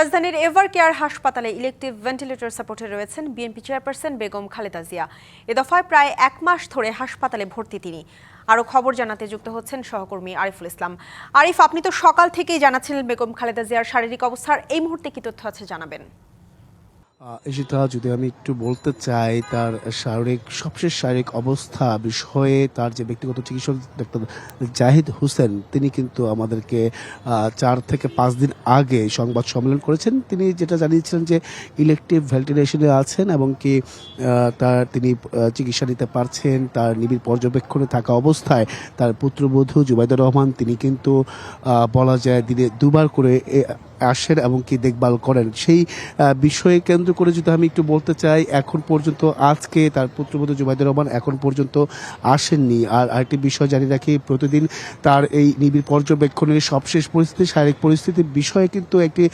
রাজধানীর Evercare হাসপাতালে elective ventilator সাপোর্টে রয়েছেন বিএনপি চেয়ারপারসন বেগম খালেদা জিয়া। এ দফায় প্রায় এক মাস ধরে হাসপাতালে ভর্তি তিনি। আরও খবর জানাতে যুক্ত হচ্ছেন সহকর্মী আরিফুল ইসলাম। আরিফ, আপনি তো সকাল থেকেই জানাচ্ছিলেন বেগম খালেদা জিয়ার শারীরিক অবস্থার, এই মুহূর্তে কি তথ্য আছে জানাবেন? এসিতা যদি আমি একটু বলতে চাই, তার শারীরিক, সবশেষ শারীরিক অবস্থা বিষয়ে তার যে ব্যক্তিগত চিকিৎসক ডাক্তার জাহিদ হোসেন, তিনি কিন্তু আমাদেরকে চার থেকে পাঁচ দিন আগে সংবাদ সম্মেলন করেছেন। তিনি যেটা জানিয়েছিলেন যে ইলেকটিভ ভেন্টিলেশনে আছেন এবং কি তার তিনি চিকিৎসা নিতে পারছেন। তার নিবিড় পর্যবেক্ষণে থাকা অবস্থায় তার পুত্রবধূ জুবাইদুর রহমান, তিনি কিন্তু বলা যায় দিনে দুবার করে আসেন এবং কি দেখভাল করেন। সেই বিষয়ে কেন্দ্র করে যদি আমি একটু বলতে চাই, এখন পর্যন্ত আজকে তার পুত্রবধূ জুবাইদুর রহমান এখন পর্যন্ত আসেননি। আর আরেকটি বিষয় জানি রাখি, প্রতিদিন তার এই নিবিড় পর্যবেক্ষণের সবশেষ পরিস্থিতি, শারীরিক পরিস্থিতির বিষয়ে কিন্তু একটি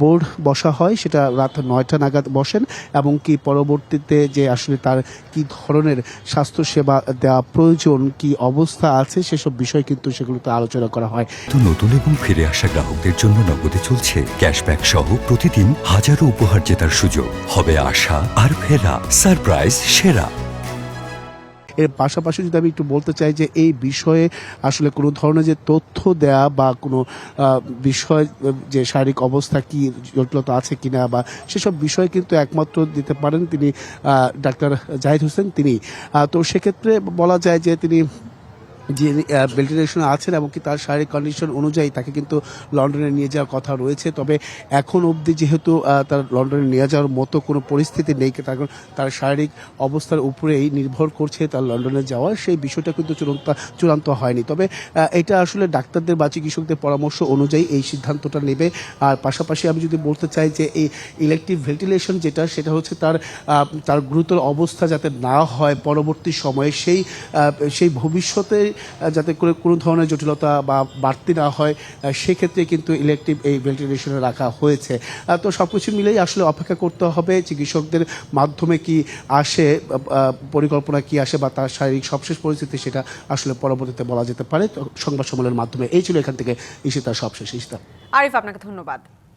বোর্ড বসা হয়, সেটা রাত নয়টা নাগাদ বসেন এবং কি পরবর্তীতে যে আসলে তার কি ধরনের স্বাস্থ্যসেবা দেওয়া প্রয়োজন, কি অবস্থা আছে, সেসব বিষয় কিন্তু সেগুলোতে আলোচনা করা হয়। নতুন এবং ফিরে আসা গ্রাহকদের জন্য নগদে চলছে ক্যাশব্যাক সহ প্রতিদিন হাজারো উপহার জেতার সুযোগ। হবে আশা আর ফেরা সারপ্রাইজ সেরা। এর পাশাপাশি যদি আমি একটু বলতে চাই যে এই বিষয়ে আসলে কোনো ধরনের যে তথ্য দেয়া বা কোনো বিষয়, যে শারীরিক অবস্থা কি, জটিলতা আছে কিনা বা সেসব বিষয় কিন্তু একমাত্র দিতে পারেন তিনি ডাক্তার জাহিদ হোসেন তিনি। তো সেক্ষেত্রে বলা যায় যে তিনি যে ভেন্টিলেশনে আছেন এবং কি তার শারীরিক কন্ডিশন অনুযায়ী তাকে কিন্তু লন্ডনে নিয়ে যাওয়ার কথা রয়েছে। তবে এখন অবধি যেহেতু তার লন্ডনে নিয়ে যাওয়ার মতো কোনো পরিস্থিতি নেই কারণ তার শারীরিক অবস্থার উপরেই নির্ভর করছে তার লন্ডনে যাওয়া, সেই বিষয়টা কিন্তু চূড়ান্ত চূড়ান্ত হয়নি। তবে এটা আসলে ডাক্তারদের বা চিকিৎসকদের পরামর্শ অনুযায়ী এই সিদ্ধান্তটা নেবে। আর পাশাপাশি আমি যদি বলতে চাই যে, এই ইলেকট্রিক ভেন্টিলেশন যেটা, সেটা হচ্ছে তার তার গুরুতর অবস্থা যাতে না হয় পরবর্তী সময়ে, সেই সেই ভবিষ্যতে যাতে করে কোনো ধরনের জটিলতা বা বাড়তি না হয় সেক্ষেত্রে কিন্তু ইলেকট্রিভ এই ভেন্টিলেশনে রাখা হয়েছে। তো সব কিছু মিলেই আসলে অপেক্ষা করতে হবে, চিকিৎসকদের মাধ্যমে কি আসে পরিকল্পনা কি আসে বা তার শারীরিক সবশেষ পরিস্থিতি সেটা আসলে পরবর্তীতে বলা যেতে পারে। সংবাদ সম্মেলনের মাধ্যমে এই ছিল এখান থেকে ইশিতার সবশেষ ইশিতা আরিফ, আপনাকে ধন্যবাদ।